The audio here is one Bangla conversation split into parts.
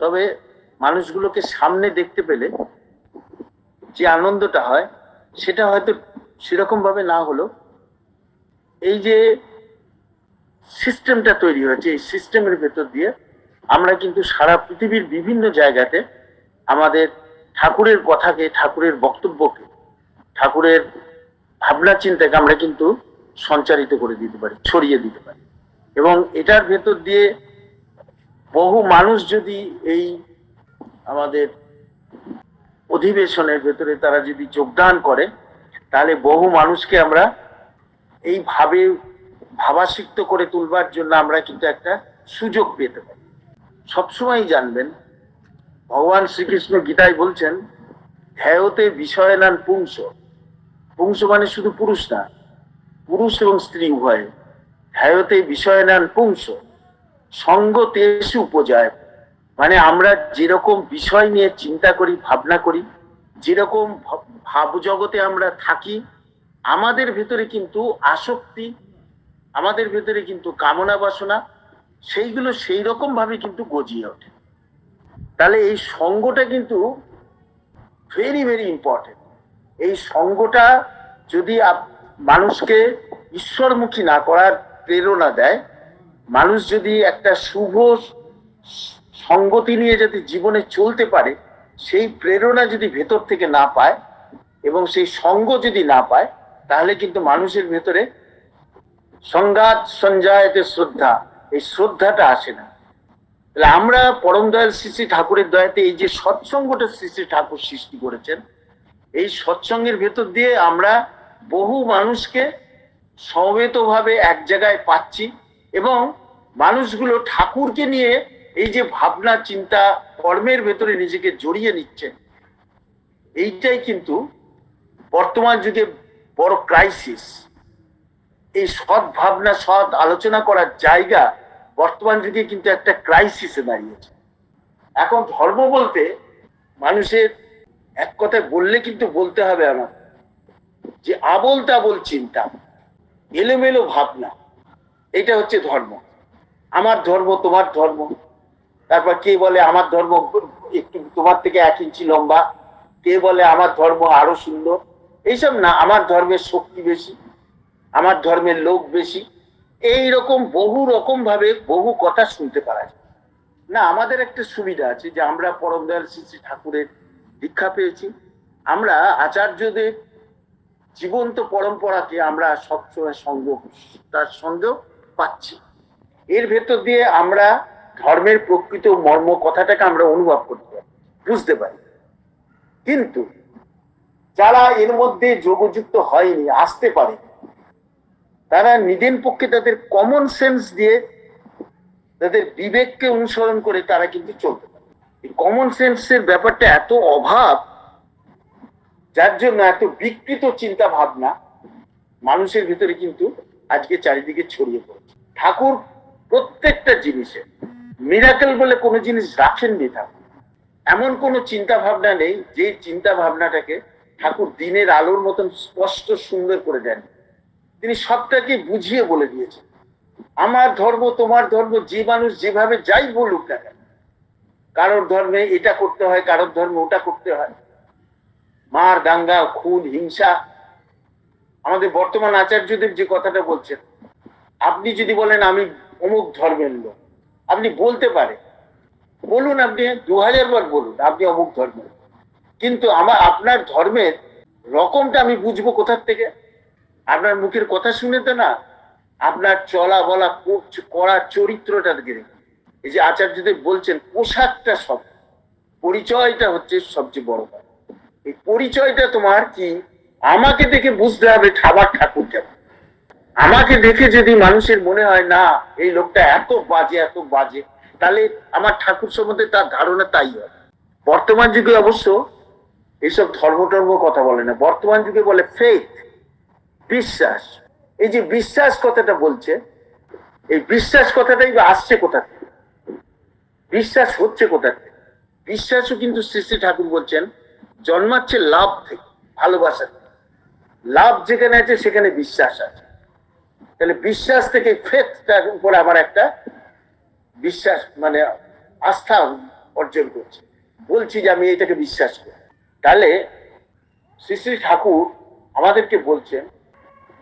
তবে মানুষগুলোকে সামনে দেখতে পেলে যে আনন্দটা হয়, সেটা হয়তো সেরকম ভাবে না হলো। এই যে সিস্টেমটা তৈরি হয়েছে, এই সিস্টেমের ভেতর দিয়ে আমরা কিন্তু সারা পৃথিবীর বিভিন্ন জায়গাতে আমাদের ঠাকুরের কথাকে, ঠাকুরের বক্তব্যকে, ঠাকুরের ভাবনা চিন্তাকে আমরা কিন্তু সঞ্চারিত করে দিতে পারি, ছড়িয়ে দিতে পারি। এবং এটার ভেতর দিয়ে বহু মানুষ যদি এই আমাদের অধিবেশনের ভেতরে তারা যদি যোগদান করে, তাহলে বহু মানুষকে আমরা এইভাবে ভাবাসিক্ত করে তুলবার জন্য আমরা কিন্তু একটা সুযোগ পেতে পারি। সবসময় জানবেন, ভগবান শ্রীকৃষ্ণ গীতায় বলছেন ধ্যায়তে বিষয় নান পুংস। পুংস মানে শুধু পুরুষ না, পুরুষ এবং স্ত্রী উভয়। ধ্যায়তে বিষয় নান পুংস। সঙ্গ তেসু উপজয়। মানে আমরা যেরকম বিষয় নিয়ে চিন্তা করি, ভাবনা করি, যেরকম ভ- ভাব জগতে আমরা থাকি, আমাদের ভেতরে কিন্তু আসক্তি, আমাদের ভেতরে কিন্তু কামনা বাসনা, সেইগুলো সেই রকম ভাবে কিন্তু গজিয়ে ওঠে। তাহলে এই সঙ্গটা কিন্তু ভেরি ভেরি ইম্পর্টেন্ট এই সঙ্গটা যদি মানুষকে ঈশ্বরমুখী না করার প্রেরণা দেয় মানুষ যদি একটা শুভ সঙ্গতি নিয়ে যদি জীবনে চলতে পারে, সেই প্রেরণা যদি ভেতর থেকে না পায় এবং সেই সঙ্গ যদি না পায়, তাহলে কিন্তু মানুষের ভেতরে সংঘাত সঞ্জায়তে শ্রদ্ধা, এই শ্রদ্ধাটা আসে না। তাহলে আমরা পরম দয়াল শ্রী শ্রী ঠাকুরের দয়াতে এই যে সৎসঙ্গটা শ্রী শ্রী ঠাকুর সৃষ্টি করেছেন, এই সৎসঙ্গের ভেতর দিয়ে আমরা বহু মানুষকে সমবেতভাবে এক জায়গায় পাচ্ছি এবং মানুষগুলো ঠাকুরকে নিয়ে এই যে ভাবনা, চিন্তা, কর্মের ভেতরে নিজেকে জড়িয়ে নিচ্ছে এইটাই কিন্তু বর্তমান যুগে বড় ক্রাইসিস এই সৎ ভাবনা, সৎ আলোচনা করার জায়গা বর্তমান যুগে কিন্তু একটা ক্রাইসিসে দাঁড়িয়েছে। এখন ধর্ম বলতে মানুষের এক কথায় বললে কিন্তু বলতে হবে আমার, যে আবল তাবল চিন্তা, এলোমেলো ভাবনা, এটা হচ্ছে ধর্ম। আমার ধর্ম তোমার ধর্ম। তারপর কে বলে আমার ধর্ম একটু তোমার থেকে এক ইঞ্চি লম্বা? কে বলে আমার ধর্ম আরও সুন্দর? এইসব না, আমার ধর্মের শক্তি বেশি, আমার ধর্মের লোক বেশি। এই রকম বহু রকম ভাবে বহু কথা শুনতে পারা যায়। না, আমাদের একটা সুবিধা আছে যে আমরা পরম দয়াল শ্রী শ্রী ঠাকুরের দীক্ষা পেয়েছি। আমরা আচার্যদের জীবন্ত পরম্পরাকে আমরা সবসময় সঙ্গ, তার সঙ্গেও পাচ্ছি। এর ভেতর দিয়ে আমরা ধর্মের প্রকৃত মর্ম কথাটাকে আমরা অনুভব করতে পারি, বুঝতে পারি। কিন্তু যারা এর মধ্যে যোগযুক্ত হয়নি, আসতে পারে তারা নিদেন পক্ষে তাদের কমন সেন্স দিয়ে তাদের বিবেককে অনুসরণ করে তারা কিন্তু চলতে পারে। কমন সেন্সের ব্যাপারটা এত অভাব, যার জন্য এত বিকৃত চিন্তা ভাবনা মানুষের ভিতরে কিন্তু আজকে চারিদিকে ছড়িয়ে পড়েছে। ঠাকুর প্রত্যেকটা জিনিসে। মিরাকেল বলে কোনো জিনিস রাখেননি ঠাকুর। এমন কোনো চিন্তা ভাবনা নেই যে চিন্তা ভাবনাটাকে ঠাকুর দিনের আলোর মতন স্পষ্ট সুন্দর করে দেন তিনি সবটাকে বুঝিয়ে বলে দিয়েছেন। আমার ধর্ম, তোমার ধর্ম, যে মানুষ যেভাবে যাই বলুক না কেন, কারোর ধর্মে এটা করতে হয়, কারোর ধর্মে ওটা করতে হয়। মার, দাঙ্গা, খুন, হিংসা। আমাদের বর্তমান আচার্যদেব যে কথাটা বলছেন, আপনি যদি বলেন আমি অমুক ধর্মের লোক। আপনি বলতে পারে বলুন আপনি দু হাজার বার বলুন, আপনি অমুক ধর্মের। কিন্তু আমার, আপনার ধর্মের রকমটা আমি বুঝব কোথার থেকে? আপনার মুখের কথা শুনে তো না, আপনার চলা বলা কর- চরিত্রটা দেখে এই যে আচার্যদেব বলছেন, পোশাকটা সব, পরিচয়টা হচ্ছে সবচেয়ে বড় কথা। এই পরিচয়টা তোমার কি? আমাকে দেখে বুঝতে হবে ঠাবার ঠাকুর কেমন আমাকে দেখে যদি মানুষের মনে হয়, না, এই লোকটা এত বাজে এত বাজে, তাহলে আমার ঠাকুর সম্বন্ধে তার ধারণা তাই হয় বর্তমান যুগে অবশ্য এইসব ধর্ম টর্ম কথা বলে না। বর্তমান যুগে বলে ফেথ বিশ্বাস। এই যে বিশ্বাস কথাটা বলছে, এই বিশ্বাস কথাটাই বা আসছে কোথা থেকে? বিশ্বাস হচ্ছে কোথা থেকে? বিশ্বাসও কিন্তু শ্রী শ্রী ঠাকুর বলছেন, জন্মাচ্ছে লাভ থেকে, ভালোবাসা লাভ যেখানে আছে, সেখানে বিশ্বাস আছে। তাহলে বিশ্বাস থেকে ফেথটার উপর আমার একটা বিশ্বাস মানে আস্থা অর্জন করছি। বলছি যে আমি এটাকে বিশ্বাস করি। তাহলে শ্রী শ্রী ঠাকুর আমাদেরকে বলছেন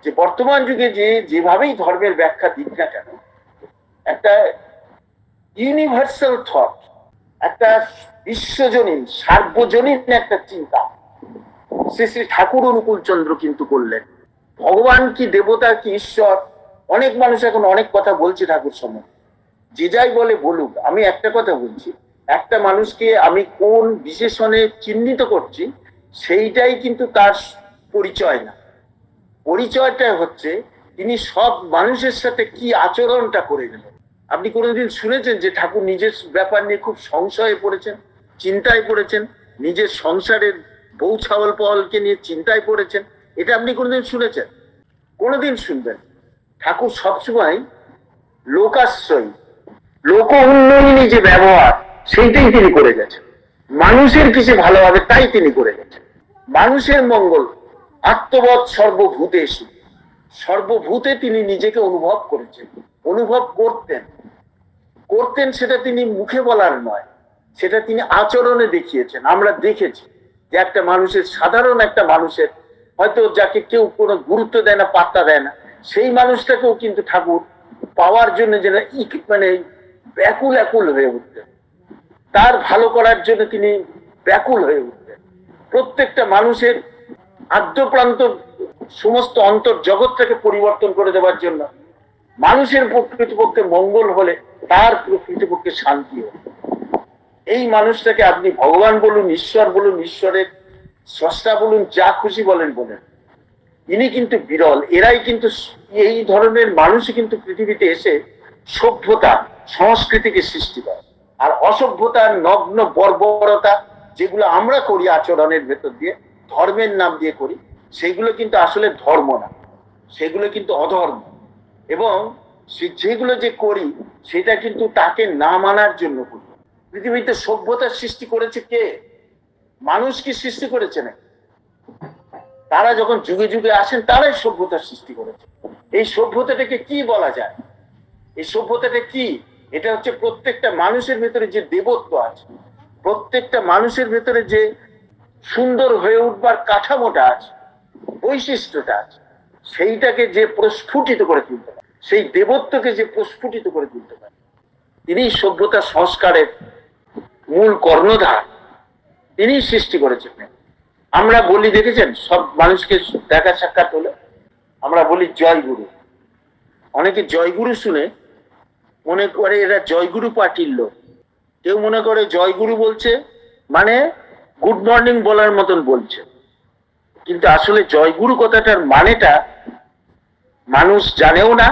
যে বর্তমান যুগে যে যেভাবেই ধর্মের ব্যাখ্যা দিক না কেন, একটা ইউনিভার্সাল থট একটা বিশ্বজনীন, সার্বজনীন একটা চিন্তা। শ্রী শ্রী ঠাকুর অনুকূল চন্দ্র কিন্তু করলেন। ভগবান কি, দেবতা কি, ঈশ্বর? অনেক মানুষ এখন অনেক কথা বলছে ঠাকুর সম্বন্ধে। যে যাই বলে বলুক, আমি একটা কথা বলছি। একটা মানুষকে আমি কোন বিশেষণে চিহ্নিত করছি, সেইটাই কিন্তু তার পরিচয় না। পরিচয়টা হচ্ছে, তিনি সব মানুষের সাথে কি আচরণটা করে গেলেন। আপনি কোনোদিন শুনেছেন যে ঠাকুর নিজের ব্যাপার নিয়ে খুব সংশয়ে পড়েছেন, চিন্তায় পড়েছেন? নিজের সংসারের বউ ছাওয়াল পাওয়ালকে নিয়ে চিন্তায় পড়েছেন? এটা আপনি কোনোদিন শুনেছেন? কোনোদিন শুনবেন। ঠাকুর সবসময় লোকাশ্রয়ী। লোক উন্নয়নী যে ব্যবহার, সেইটাই তিনি করে গেছেন। মানুষের কিছু ভালো হবে তাই তিনি করে গেছেন। মানুষের মঙ্গল আত্মবোধ সর্বভূতে এসে সর্বভূতে তিনি নিজেকে অনুভব করেছেন, অনুভব করতেন। করতেন সেটা তিনি মুখে বলার নয়, সেটা তিনি আচরণে দেখিয়েছেন। আমরা দেখেছি যে একটা মানুষের সাধারণ একটা মানুষের হয়তো যাকে কেউ কোনো গুরুত্ব দেয় না, পাত্তা দেয় না। সেই মানুষটাকেও কিন্তু ঠাকুর পাওয়ার জন্য যেন মানে ব্যাকুল একুল হয়ে উঠতেন। তার ভালো করার জন্য তিনি ব্যাকুল হয়ে উঠতেন। প্রত্যেকটা মানুষের আদ্যপ্রান্ত সমস্ত অন্তর জগৎটাকে পরিবর্তন করে দেওয়ার জন্য মানুষের প্রকৃতপক্ষে মঙ্গল হলে তার প্রকৃতপক্ষে শান্তি হবে। এই মানুষটাকে আপনি ভগবান বলুন, ঈশ্বর বলুন, ঈশ্বরের স্রষ্টা বলুন, যা খুশি বলেন বলেন। ইনি কিন্তু বিরল, এরাই কিন্তু এই ধরনের মানুষই কিন্তু পৃথিবীতে এসে সভ্যতা, সংস্কৃতিকে সৃষ্টি করে। আর অসভ্যতার নগ্ন, বর্বরতা, যেগুলো আমরা করি আচরণের ভেতর দিয়ে, ধর্মের নাম দিয়ে করি, সেগুলো কিন্তু আসলে ধর্ম না। সেগুলো কিন্তু অধর্ম। এবং যেগুলো যে করি, সেটা কিন্তু তাকে না মানার জন্য করি। পৃথিবীতে সভ্যতার সৃষ্টি করেছে কে? মানুষ কি সৃষ্টি করেছে না তারা যখন যুগে যুগে আসেন, তারাই সভ্যতার সৃষ্টি করেছে। এই সভ্যতাটাকে কি বলা যায়? এই সভ্যতাটা কি? এটা হচ্ছে প্রত্যেকটা মানুষের ভেতরে যে দেবত্ব আছে, প্রত্যেকটা মানুষের ভেতরে যে সুন্দর হয়ে উঠবার কাঠামোটা আছে, বৈশিষ্ট্যটা আছে, সেইটাকে যে প্রস্ফুটিত করে তুলতে পারে, সেই দেবত্বকে যে প্রস্ফুটিত করে তুলতে পারে, তিনি সভ্যতা সংস্কারের মূল কর্ণধার। তিনি সৃষ্টি করেছেন। আমরা বলি, দেখেছেন? সব মানুষকে দেখা সাক্ষাৎ হলে। আমরা বলি জয় গুরু অনেকে জয়গুরু শুনে মনে করে এরা জয়গুরু পার্টির লোক। কেউ মনে করে জয়গুরু বলছে মানে গুড মর্নিং বলার মতন বলছে। কিন্তু আসলে জয়গুরু কথাটার মানেটা মানুষ জানেও না,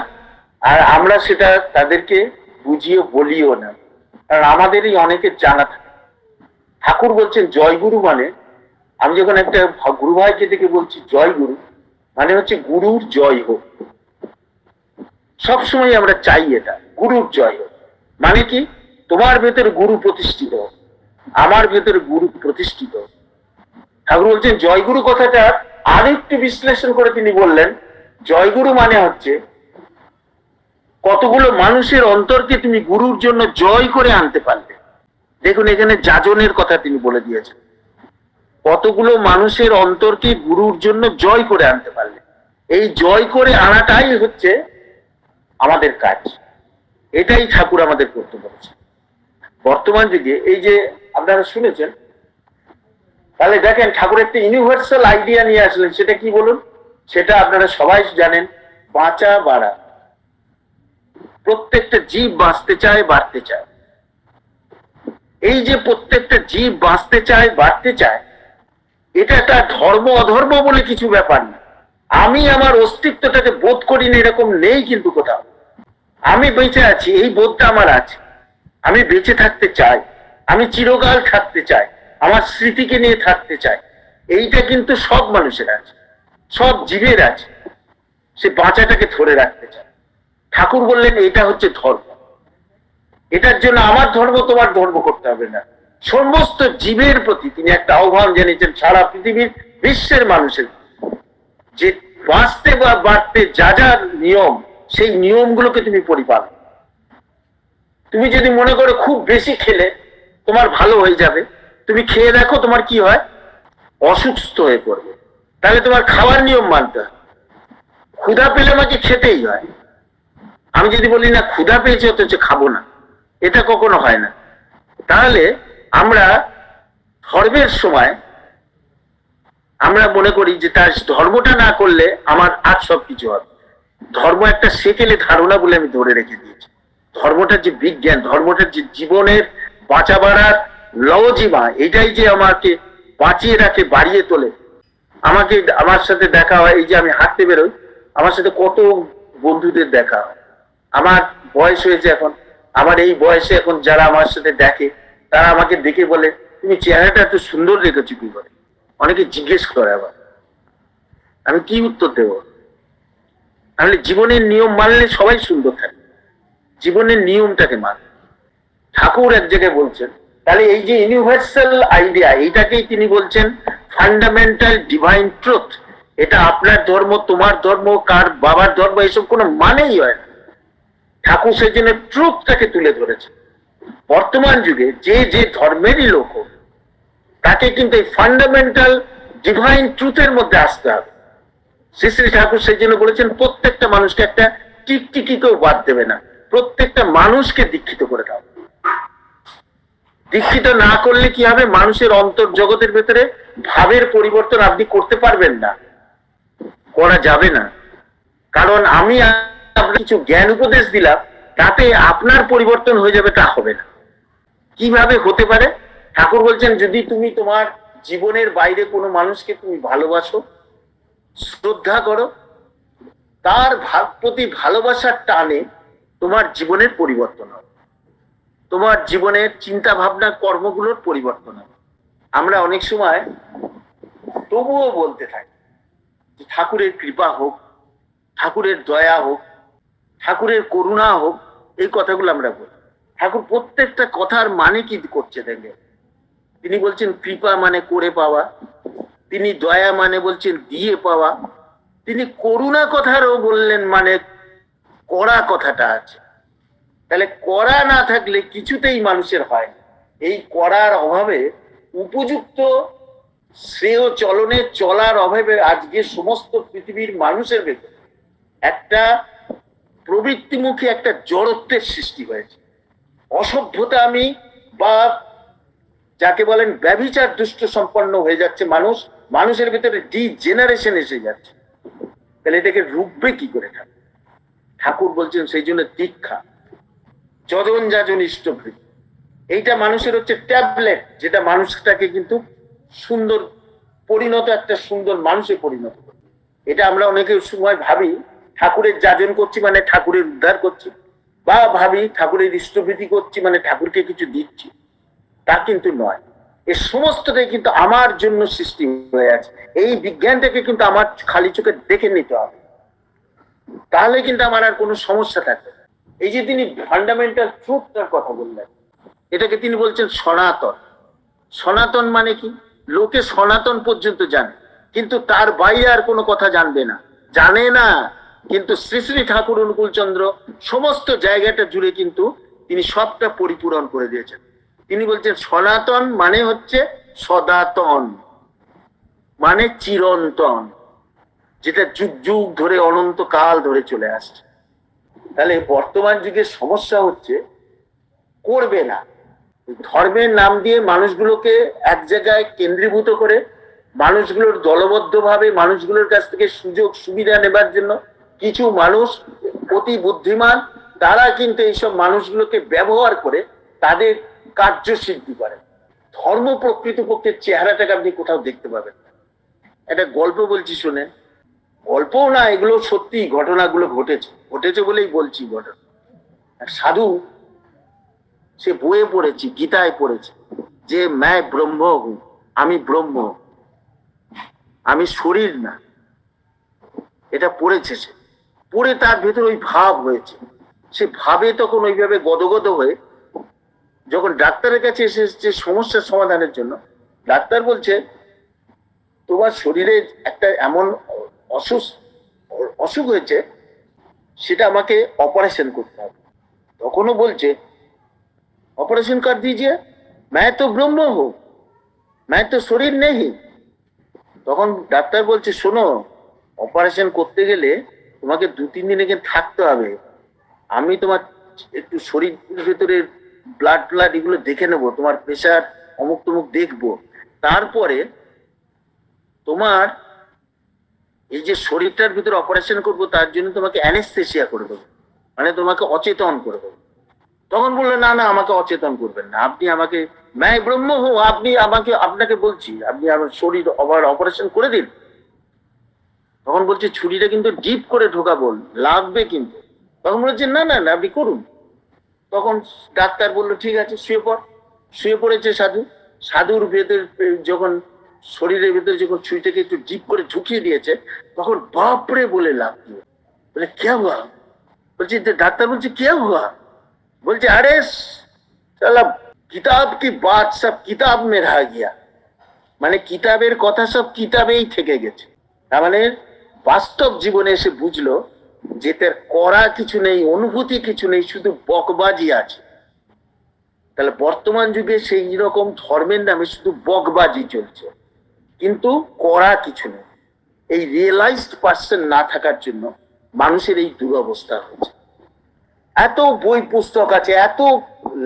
আর আমরা সেটা তাদেরকে বুঝিয়ে বলিও না। কারণ আমাদেরই অনেকের জানা থাকে। ঠাকুর বলছেন জয়গুরু মানে আমি যখন একটা গুরু ভাইকে থেকে বলছি জয় গুরু মানে হচ্ছে গুরুর জয় হোক। সবসময় আমরা চাই এটা, গুরুর জয় হোক। মানে কি? তোমার ভেতরে গুরু প্রতিষ্ঠিত আমার ভেতরে গুরু প্রতিষ্ঠিত ঠাকুর বলছেন, জয়গুরু কথাটা আরেকটু বিশ্লেষণ করে তিনি বললেন, জয়গুরু মানে হচ্ছে কতগুলো মানুষের অন্তরকে তুমি গুরুর জন্য জয় করে আনতে পারলে। দেখুন, এখানে যাজনের কথা তিনি বলে দিয়েছেন। কতগুলো মানুষের অন্তরকে গুরুর জন্য জয় করে আনতে পারলে। এই জয় করে আনাটাই হচ্ছে আমাদের কাজ। এটাই ঠাকুর আমাদের করতে বলেছে বর্তমান যুগে এই যে আপনারা শুনেছেন, তাহলে দেখেন ঠাকুর একটা ইউনিভার্সাল আইডিয়া নিয়ে আসলেন, সেটা কি বলুন? সেটা আপনারা সবাই জানেন, বাঁচা বাড়া। প্রত্যেকটা জীব বাঁচতে চায়, বাড়তে চায়। এই যে প্রত্যেকটা জীব বাঁচতে চায়, বাড়তে চায়, এটা একটা ধর্ম অধর্ম বলে কিছু ব্যাপার না। আমি আমার অস্তিত্বটাকে বোধ করি না এরকম নেই কিন্তু কোথাও। আমি বেঁচে আছি, এই বোধটা আমার আছে। আমি বেঁচে থাকতে চাই, আমি চিরকাল থাকতে চাই, আমার স্মৃতিকে নিয়ে থাকতে চাই। এইটা কিন্তু সব মানুষের আছে, সব জীবের আছে। সে বাঁচাটাকে ধরে রাখতে চায়। ঠাকুর বললেন, এটা হচ্ছে ধর্ম। এটার জন্য আমার ধর্ম তোমার ধর্ম করতে হবে না। সমস্ত জীবের প্রতি তিনি একটা আহ্বান জানিয়েছেন, সারা পৃথিবীর বিশ্বের মানুষের যে বাঁচতে বা বাড়তে যা যা নিয়ম, সেই নিয়মগুলোকে তুমি পরিপালন তুমি যদি মনে করো খুব বেশি খেলে, তোমার ভালো হয়ে যাবে। তুমি খেয়ে দেখো তোমার কি হয়? অসুস্থ হয়ে পড়বে। তাহলে তোমার খাওয়ার নিয়ম মানতে হয় ক্ষুধা পেলে আমাকে খেতেই হয়। আমি যদি বলি, না, ক্ষুধা পেয়েছে, অথচ খাব না। এটা কখনো হয় না। তাহলে আমরা ধর্মের সময় আমরা মনে করি যে তার ধর্মটা না করলে আমার আর সব কিছু হবে ধর্ম একটা সেকেলে ধারণা বলে আমি ধরে রেখে দিয়েছি। ধর্মটা যে বিজ্ঞান, ধর্মটা যে জীবনের বাঁচা বাড়ার লজিমা, এটাই যে আমাকে বাঁচিয়ে রাখে, বাড়িয়ে তোলে। আমাকে আমার সাথে দেখা হয়, এই যে আমি হাঁটতে বেরোই, আমার সাথে কত বন্ধুদের দেখা হয়। আমার বয়স হয়েছে এখন আমার এই বয়সে এখন যারা আমার সাথে দেখে, তারা আমাকে দেখে বলে, তুমি চেহারাটা এত সুন্দর রেখেছো কি করে? অনেকে জিজ্ঞেস করে আবার। আমি কি উত্তর দেব? তাহলে জীবনের নিয়ম মানলে সবাই সুন্দর থাকে। জীবনের নিয়মটাকে মান। ঠাকুর এক জায়গায় বলছেন, তাহলে এই যে ইউনিভার্সাল আইডিয়া এইটাকেই তিনি বলছেন ফান্ডামেন্টাল ডিভাইন ট্রুথ এটা আপনার ধর্ম, তোমার ধর্ম, কার বাবার ধর্ম, এসব কোনো মানেই হয় না। ঠাকুর সেই জন্য ট্রুথটাকে তুলে ধরেছে। বর্তমান যুগে যে যে ধর্মেরই লোক তাকে কিন্তু এই ফান্ডামেন্টাল ডিভাইন ট্রুথের মধ্যে আসতে হবে। শ্রী শ্রী ঠাকুর সেই জন্য বলেছেন, প্রত্যেকটা মানুষকে একটা টিকটিকিকেও বাদ দেবে না। প্রত্যেকটা মানুষকে দীক্ষিত করে দাও। দীক্ষিত না করলে কি হবে? মানুষের অন্তর জগতের ভেতরে ভাবের পরিবর্তন আপনি করতে পারবেন না। করা যাবে না। কারণ আমি কিছু জ্ঞান উপদেশ দিলাম, তাতে আপনার পরিবর্তন হয়ে যাবে, তা হবে না। কীভাবে হতে পারে? ঠাকুর বলছেন, যদি তুমি তোমার জীবনের বাইরে কোনো মানুষকে তুমি ভালোবাসো, শ্রদ্ধা করো, তার প্রতি ভালোবাসার টানে তোমার জীবনের পরিবর্তন হবে। তোমার জীবনের চিন্তা ভাবনা কর্মগুলোর পরিবর্তন হবে। আমরা অনেক সময় তবুও বলতে থাকি যে ঠাকুরের কৃপা হোক, ঠাকুরের দয়া হোক ঠাকুরের করুণা হোক, এই কথাগুলো আমরা বলি। ঠাকুর প্রত্যেকটা কথার মানে কি করছে দেখে তিনি বলছেন, কৃপা মানে করে পাওয়া। তিনি দয়া মানে বলছেন, দিয়ে পাওয়া। তিনি করুণা কথারও বললেন মানে করা কথাটা আছে। তাহলে করা না থাকলে কিছুতেই মানুষের হয়। এই করার অভাবে উপযুক্ত শ্রেয় চলনে চলার অভাবে আজকে সমস্ত পৃথিবীর মানুষের ভেতরে একটা প্রবৃত্তিমুখী একটা জড়ত্বের সৃষ্টি হয়েছে। অসভ্যতা আমি বা যাকে বলেন ব্যভিচার দুষ্ট সম্পন্ন হয়ে যাচ্ছে মানুষ, মানুষের ভিতরে ডি জেনারেশন এসে যাচ্ছে। তাহলে এটাকে রুখবে কি করে ঠাকুর? ঠাকুর বলছেন সেই জন্য দীক্ষা। যজন যাজন ইষ্টভৃত এইটা মানুষের হচ্ছে ট্যাবলেট, যেটা মানুষটাকে কিন্তু সুন্দর, পরিণত, একটা সুন্দর মানুষে পরিণত এটা আমরা অনেকে সময় ভাবি ঠাকুরের যাজন করছি মানে ঠাকুরের উদ্ধার করছি। বা ভাবি ঠাকুরের ইষ্টভৃতি করছি মানে ঠাকুরকে কিছু দিচ্ছি। তা কিন্তু নয়। এ সমস্তটাই কিন্তু আমার জন্য সৃষ্টি হয়ে আছে। এই বিজ্ঞানটাকে কিন্তু আমার খালি চোখে দেখে নিতে হবে। তাহলে কিন্তু আমার আর কোনো সমস্যা থাকবে এই যে তিনি ফান্ডামেন্টাল ট্রুথটার কথা বললেন, এটাকে তিনি বলছেন সনাতন। সনাতন মানে কি? লোকে সনাতন পর্যন্ত জানে, কিন্তু তার বাইরে আর কোনো কথা জানবে না। জানে না কিন্তু শ্রী শ্রী ঠাকুর অনুকূল চন্দ্র সমস্ত জায়গাটা জুড়ে কিন্তু তিনি সবটা পরিপূরণ করে দিয়েছেন। তিনি বলছেন, সনাতন মানে হচ্ছে সদাতন মানে চিরন্তন, যেটা যুগ যুগ ধরে অনন্ত কাল ধরে চলে আসছে। তাহলে বর্তমান যুগের সমস্যা হচ্ছে, করবে না। ধর্মের নাম দিয়ে মানুষগুলোকে এক জায়গায় কেন্দ্রীভূত করে, মানুষগুলোর দলবদ্ধভাবে মানুষগুলোর কাছ থেকে সুযোগ সুবিধা নেবার জন্য কিছু মানুষ অতি বুদ্ধিমান, তারা কিন্তু এইসব মানুষগুলোকে ব্যবহার করে তাদের কার্য কার্যসিদ্ধি করে। ধর্ম প্রকৃতপক্ষে চেহারাটাকে আপনি কোথাও দেখতে পাবেন একটা গল্প বলছি শুনে গল্পও না, এগুলো সত্যি ঘটনাগুলো ঘটেছে। ঘটেছে বলেই বলছি ঘটনা। সাধু, সে বইয়ে পড়েছি, গীতায় পড়েছে, যে ম্যায় ব্রহ্ম আমি ব্রহ্ম আমি শরীর না। এটা পড়েছে সে। পড়ে তার ভেতরে ওই ভাব হয়েছে সে ভাবে তখন ওইভাবে গদগদ হয়ে যখন ডাক্তারের কাছে এসে এসেছে সমস্যার সমাধানের জন্য, ডাক্তার বলছে, তোমার শরীরে একটা এমন অসুস্থ অসুখ হয়েছে, সেটা আমাকে অপারেশন করতে হবে। তখনও বলছে অপারেশন কার দিয়েছে मैं তো ব্রহ্ম হো मैं তো শরীর নেই। তখন ডাক্তার বলছে, শোনো অপারেশন করতে গেলে তোমাকে দু, তিন দিন এখানে থাকতে হবে। আমি তোমার একটু শরীরের ভেতরে ব্লাড ব্লাড এগুলো দেখে নেব, তোমার প্রেশার অমুক তমুক দেখব। তারপরে তোমার এই যে শরীরটার ভিতরে অপারেশন করব, তার জন্য তোমাকে অ্যানেস্থেসিয়া করে দেবো। মানে তোমাকে অচেতন করে দেবো। তখন বলল, না না, আমাকে অচেতন করবেন না। আপনি আমাকে ম্যায় ব্রহ্ম হো, আপনি আমাকে, আপনাকে বলছি, আপনি আমার শরীর আবার অপারেশন করে দিন। তখন বলছে, ছুরিটা কিন্তু ডিপ করে ঢোকাবো লাগবে কিন্তু। তখন বলছে, না না না, আপনি করুন। তখন ডাক্তার বলল, ঠিক আছে, শুয়ে পড়। শুয়ে পড়েছে সাধু। সাধুর ভেতর যখন, শরীরের ভেতরে যখন ছুরিটাকে একটু ডিপ করে ঢুকিয়ে দিয়েছে, তখন বাপরে বলে লাগল বলে, কে হুয়া? বলছি ডাক্তার বলছে, কে হুয়া? বলছে, আরে কিতাব কি বাদ সব কিতাব মে গিয়া। মানে কিতাবের কথা সব কিতাবেই থেকে গেছে। তার মানে বাস্তব জীবনে এসে বুঝলো যে তার করা কিছু নেই, অনুভূতি কিছু নেই, শুধু বকবাজি আছে। তাহলে বর্তমান যুগে সেই রকম ধর্মের নামে শুধু বকবাজি চলছে। কিন্তু করা কিছু নেই। এই রিয়েলাইজড পার্সন না থাকার জন্য মানুষের এই দুরবস্থা হচ্ছে। এত বই পুস্তক আছে, এত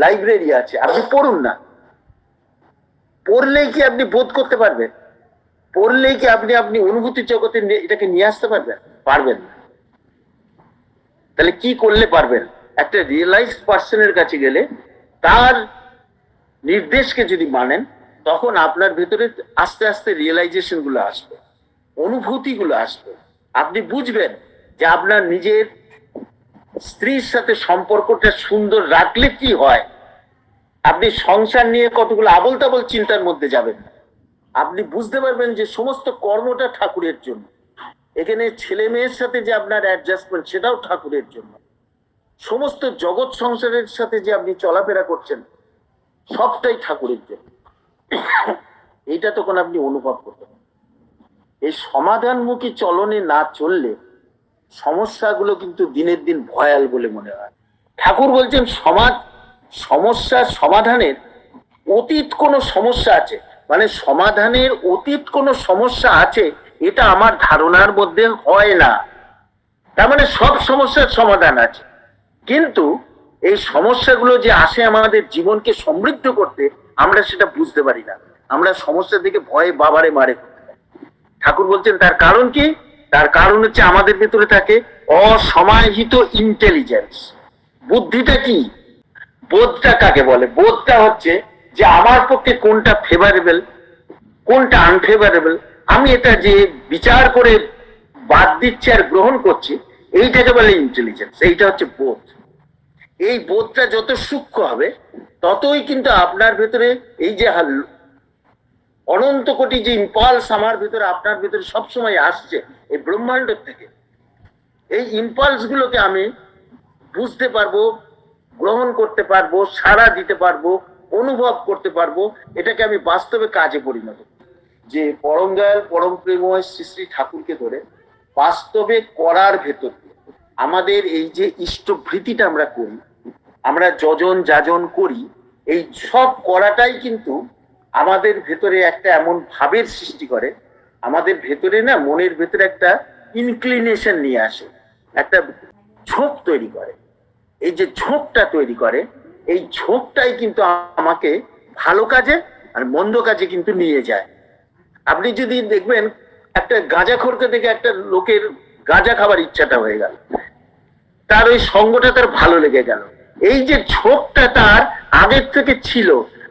লাইব্রেরি আছে, আপনি পড়ুন না। পড়লেই কি আপনি বোধ করতে পারবেন? পড়লেই কি আপনি আপনি অনুভূতি জগতে এটাকে নিয়ে আসতে পারবেন? পারবেন না। তাহলে কি করলে পারবেন? একটা রিয়েলাইজ পার্সনের কাছে গেলে তার নির্দেশকে যদি মানেন, তখন আপনার ভেতরে আস্তে আস্তে রিয়েলাইজেশনগুলো আসবে অনুভূতি গুলো আসবে। আপনি বুঝবেন যে আপনার নিজের স্ত্রীর সাথে সম্পর্কটা সুন্দর রাখলে কি হয়? আপনি সংসার নিয়ে কতগুলো আবল তাবল চিন্তার মধ্যে যাবেন। না আপনি বুঝতে পারবেন যে সমস্ত কর্মটা ঠাকুরের জন্য। এখানে ছেলে মেয়ের সাথে যে আপনার অ্যাডজাস্টমেন্ট সেটাও ঠাকুরের জন্য। সমস্ত জগৎ সংসারের সাথে যে আপনি চলাফেরা করছেন, সবটাই ঠাকুরের জন্য। এইটা তখন আপনি অনুভব করতে এই সমাধানমুখী চলনে না চললে সমস্যাগুলো কিন্তু দিনের দিন ভয়াল বলে মনে হয়। ঠাকুর বলছেন, সমাজ, সমস্যার সমাধানের অতীত কোনো সমস্যা আছে? মানে সমাধানের অতীত কোনো সমস্যা আছে, এটা আমার ধারণার মধ্যে হয় না। তার মানে সব সমস্যার সমাধান আছে। কিন্তু এই সমস্যাগুলো যে আসে আমাদের জীবনকে সমৃদ্ধ করতে, আমরা সেটা বুঝতে পারি না। আমরা সমস্যা থেকে ভয়ে বাবারে মারে ঠাকুর বলছেন, তার কারণ কি? তার কারণ হচ্ছে আমাদের ভেতরে থাকে অসমাহিত ইন্টেলিজেন্স বুদ্ধিটা কি? বোধটা কাকে বলে? বোধটা হচ্ছে যে আমার পক্ষে কোনটা ফেভারেবল কোনটা আনফেভারেবল আমি এটা যে বিচার করে বাদ দিচ্ছি আর গ্রহণ করছি, এইটাকে বলে ইন্টেলিজেন্স এইটা হচ্ছে বোধ। এই বোধটা যত সূক্ষ্ম হবে, ততই কিন্তু আপনার ভেতরে এই যে অনন্ত কোটি যে ইম্পালস আমার ভেতরে, আপনার ভেতরে সবসময় আসছে, এই ব্রহ্মাণ্ড থেকে। এই ইম্পালস গুলোকে আমি বুঝতে পারব, গ্রহণ করতে পারব, সাড়া দিতে পারব অনুভব করতে পারব, এটাকে আমি বাস্তবে কাজে পরিণত যে পরম দয়াল, পরম প্রেমময় শ্রী শ্রী ঠাকুরকে ধরে বাস্তবে করার ভেতর আমাদের এই যে ইষ্টভৃতিটা আমরা করি, আমরা যজন যাজন করি, এই সব করাটাই কিন্তু আমাদের ভেতরে একটা এমন ভাবের সৃষ্টি করে, আমাদের ভেতরে না মনের ভেতরে একটা ইনক্লিনেশন নিয়ে আসে, একটা ঝোঁক তৈরি করে। এই যে ঝোঁকটা তৈরি করে এই ঝোঁকটাই কিন্তু আমাকে ভালো কাজে আর মন্দ কাজে কিন্তু নিয়ে যায়। আপনি যদি দেখবেন, একটা গাঁজাখোরকে দেখে একটা লোকের গাঁজা খাবার ইচ্ছাটা হয়ে গেল। তার ওই সঙ্গটা তার ভালো লেগে গেল। এই যে ঝোঁকটা তার আগের থেকে ছিল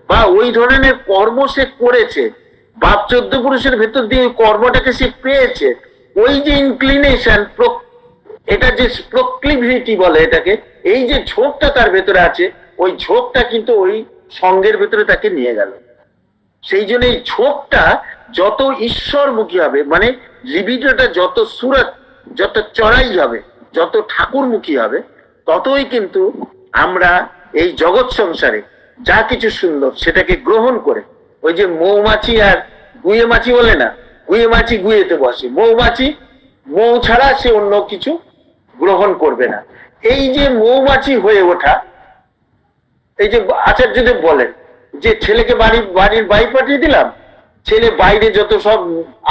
বা ওই ধরনের কর্ম সে করেছে, বাপ চোদ্দ পুরুষের ভেতর দিয়ে কর্মটাকে সে পেয়েছে, ওই যে ইনক্লিনেশন এটা যে প্রক্লিভিটি বলে এটাকে, এই যে ঝোঁকটা তার ভেতরে আছে ওই ঝোঁকটা কিন্তু ওই সঙ্গের ভেতরে তাকে নিয়ে গেল। সেই জন্য এই ঝোঁকটা যত ঈশ্বরমুখী হবে মানে লিবিডোটা যত সুরত, যত চড়াই হবে, যত ঠাকুরমুখী হবে, ততই কিন্তু আমরা এই জগৎ সংসারে যা কিছু সুন্দর সেটাকে গ্রহণ করে। ওই যে মৌমাছি আর গুয়ে মাছি বলে না, গুয়ে মাছি গুয়েতে বসে। মৌমাছি, মৌ ছাড়া সে অন্য কিছু গ্রহণ করবে না। এই যে মৌমাছি হয়ে ওঠা এই যে আচার্য আচার্যদেব বলেন, যে ছেলেকে বাড়ি, বাড়ির বাই পাঠিয়ে দিলাম, ছেলে বাইরে যত সব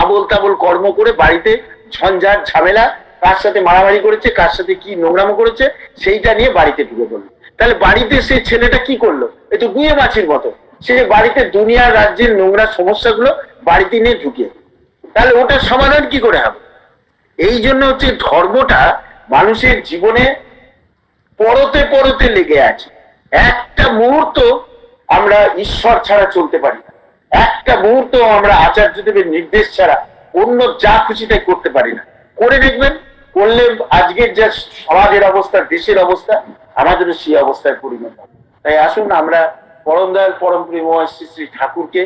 আবল তাবল কর্ম করে বাড়িতে ঝঞ্ঝাট, ঝামেলা, কার সাথে মারামারি করেছে, কার সাথে কি নোংরামো করেছে, সেইটা নিয়ে বাড়িতে ঢুকে পড়ল। তাহলে বাড়িতে সে ছেলেটা কি করল? এ তো গুয়ে মাছির মতো। সে বাড়িতে দুনিয়ার রাজ্যের নোংরা সমস্যাগুলো বাড়িতে নিয়ে ঢুকিয়ে তাহলে ওটার সমাধান কি করে হবে? এই জন্য হচ্ছে ধর্মটা মানুষের জীবনে পরতে পরতে লেগে আছে। একটা মুহূর্ত আমরা ঈশ্বর ছাড়া চলতে পারি একটা মুহূর্ত আমরা আচার্যদেবের নির্দেশ ছাড়া অন্য যা খুশি তাই করতে পারি না। করে দেখবেন, করলে আজকের যা সমাজের অবস্থা, দেশের অবস্থা, আমাদেরও সেই অবস্থায় পরিণত তাই আসুন আমরা পরম দয়াল পরম প্রেমময় শ্রী শ্রী ঠাকুরকে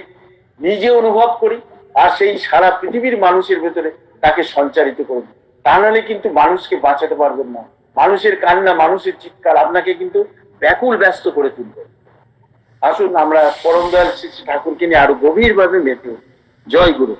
নিজে অনুভব করি আর সেই সারা পৃথিবীর মানুষের ভেতরে তাকে সঞ্চারিত করব তা নাহলে কিন্তু মানুষকে বাঁচাতে পারবেন না। মানুষের কান্না, মানুষের চিৎকার, আপনাকে কিন্তু ব্যাকুল ব্যস্ত করে তুলবে আসুন আমরা পরমদয়াল শ্রী ঠাকুরকে নিয়ে আরও গভীরভাবে মেতে। জয় গুরু